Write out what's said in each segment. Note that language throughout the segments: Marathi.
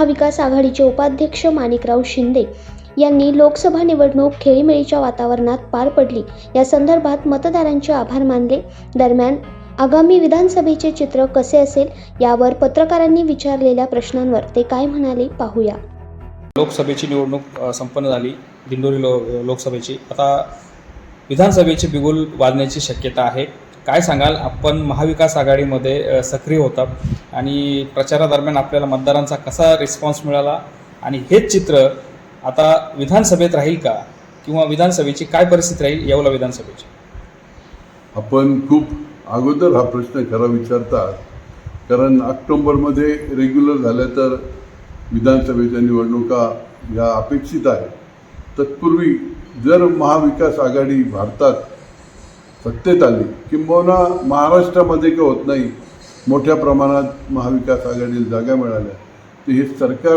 महाविकास आघाडीचे उपाध्यक्ष माणिकराव शिंदे यांनी लोकसभा निवडणूक खेळीमेळीच्या वातावरणात पार पडली. या संदर्भात मतदारांचे आभार मानले. दरम्यान आगामी विधानसभेचे चित्र कसे असेल यावर पत्रकारांनी विचारलेल्या प्रश्नांवर ते काय म्हणाले पाहूया. लोकसभेची निवडणूक संपन्न झाली. दिंडोरी लो लोकसभेची. आता विधानसभेची बिगुल वाजण्याची शक्यता आहे. काय सांगाल? आपण महाविकास आघाडीमध्ये सक्रिय होता आणि प्रचारादरम्यान आपल्याला मतदारांचा कसा रिस्पॉन्स मिळाला? आणि हेच चित्र आता विधानसभेत राहील का? किंवा विधानसभेची काय परिस्थिती राहील? येवला विधानसभेची. आपण खूप अगोदर हा प्रश्न खरा विचारतात कारण ऑक्टोंबरमध्ये रेग्युलर झाल्या तर विधानसभेच्या निवडणुका या अपेक्षित आहेत. तत्पूर्वी जर महाविकास आघाडी भारतात सत्तेत आली किंबहुना महाराष्ट्रामध्ये का होत नाही. मोठ्या प्रमाणात महाविकास आघाडीला जागा मिळाल्या. तर हे सरकार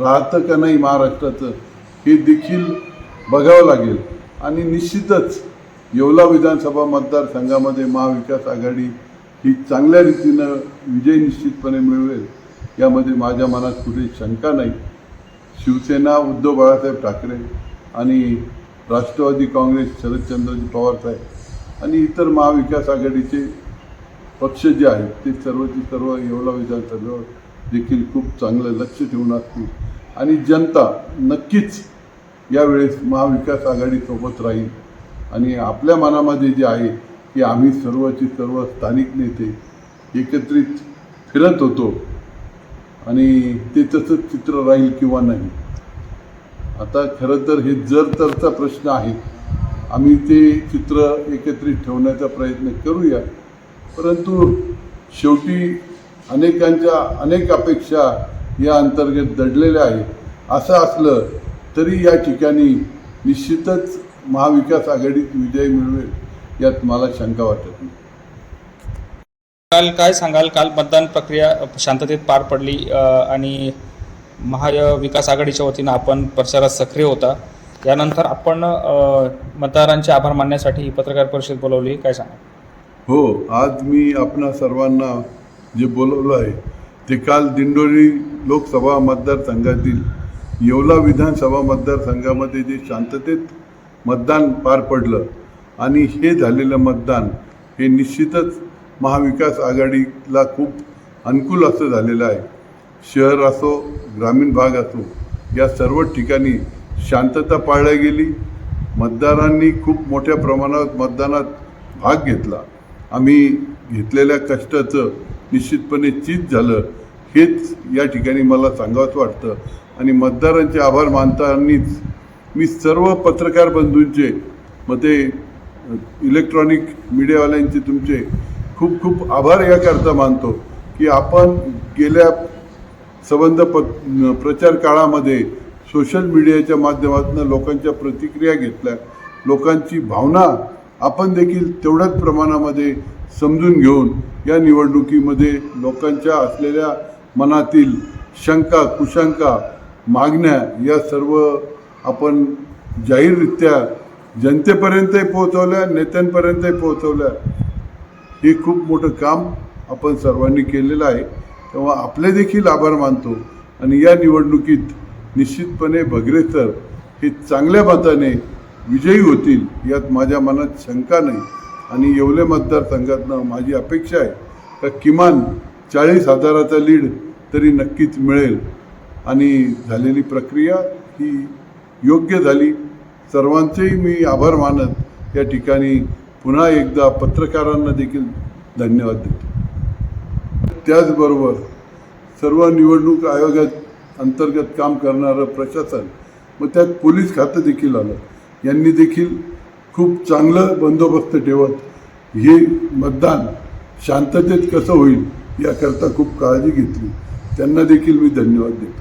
राहतं का नाही महाराष्ट्राचं हे देखील बघावं लागेल. आणि निश्चितच येवला विधानसभा मतदारसंघामध्ये महाविकास आघाडी ही चांगल्या रीतीनं विजय निश्चितपणे मिळवेल यामध्ये माझ्या मनात कुठे शंका नाही. शिवसेना उद्धव बाळासाहेब ठाकरे आणि राष्ट्रवादी काँग्रेस शरदचंद्रजी पवार साहेब आणि इतर महाविकास आघाडीचे पक्ष जे आहेत ते सर्वचे सर्व येवला विधानसभेवर देखील खूप चांगलं लक्ष ठेवून असतील. आणि जनता नक्कीच यावेळेस महाविकास आघाडीसोबत राहील. आणि आपल्या मनामध्ये जे आहे की आम्ही सर्वचे सर्व स्थानिक नेते एकत्रित फिरत होतो. आणि ते तसंच चित्र राहील किंवा नाही. आता खरं तर हे जर तरचा प्रश्न आहे आम्ही ते चित्र एकत्रित ठेवण्याचा प्रयत्न करूया. परंतु शेवटी अनेकांच्या अनेक अपेक्षा या अंतर्गत दडलेल्या आहेत. असं असलं तरी या ठिकाणी निश्चितच महाविकास आघाडीत विजय मिळवेल यात मला शंका वाटत नाही. काल काय सांगाल? काल मतदान प्रक्रिया शांततेत पार पडली आणि महाविकास आघाडीच्या वतीनं आपण प्रचारात सक्रिय होता. यानंतर आपण मतदारांचे आभार मानण्यासाठी ही पत्रकार परिषद बोलवली. काय सांगा हो आज मी आपणा सर्वांना जे बोलवलं आहे ते काल दिंडोरी लोकसभा मतदारसंघातील येवला विधानसभा मतदारसंघामध्ये जे शांततेत मतदान पार पडलं आणि हे झालेलं मतदान हे निश्चितच महाविकास आघाडीला खूप अनुकूल असं झालेलं आहे. शहर असो ग्रामीण भाग असो या सर्व ठिकाणी शांतता पाळल्या गेली. मतदारांनी खूप मोठ्या प्रमाणात मतदानात भाग घेतला. आम्ही घेतलेल्या कष्टाचं निश्चितपणे चीज झालं. हेच या ठिकाणी मला सांगावंच वाटतं. आणि मतदारांचे आभार मानतानाच मी सर्व पत्रकार बंधूंचे मग ते इलेक्ट्रॉनिक मीडियावाल्यांचे तुमचे खूप खूप आभार याकरता मानतो की आपण गेल्या संबंध प प्रचार काळामध्ये सोशल मीडियाच्या माध्यमातून लोकांच्या प्रतिक्रिया घेतल्या. लोकांची भावना आपण देखील तेवढ्याच प्रमाणामध्ये समजून घेऊन या निवडणुकीमध्ये लोकांच्या असलेल्या मनातील शंका कुशंका मागण्या या सर्व आपण जाहीररित्या जनतेपर्यंतही पोहोचवल्या नेत्यांपर्यंतही पोहोचवल्या. हे खूप मोठं काम आपण सर्वांनी केलेलं आहे. तेव्हा आपले देखील आभार मानतो आणि या निवडणुकीत निश्चितपणे भगरे सर हे चांगल्या मताने विजयी होतील यात माझ्या मनात शंका नाही. आणि येवले मतदारसंघातनं माझी अपेक्षा आहे का किमान चाळीस हजाराचा लीड तरी नक्कीच मिळेल. आणि झालेली प्रक्रिया ही योग्य झाली. सर्वांचेही मी आभार मानत या ठिकाणी पुन्हा एकदा पत्रकारांना देखील धन्यवाद देतो. त्याचबरोबर सर्व निवडणूक आयोगात अंतर्गत काम करणारं प्रशासन मग त्यात पोलीस खातं देखील आलं. यांनी देखील खूप चांगलं बंदोबस्त ठेवत हे मतदान शांततेत कसं होईल याकरता खूप काळजी घेतली. त्यांना देखील मी धन्यवाद देतो.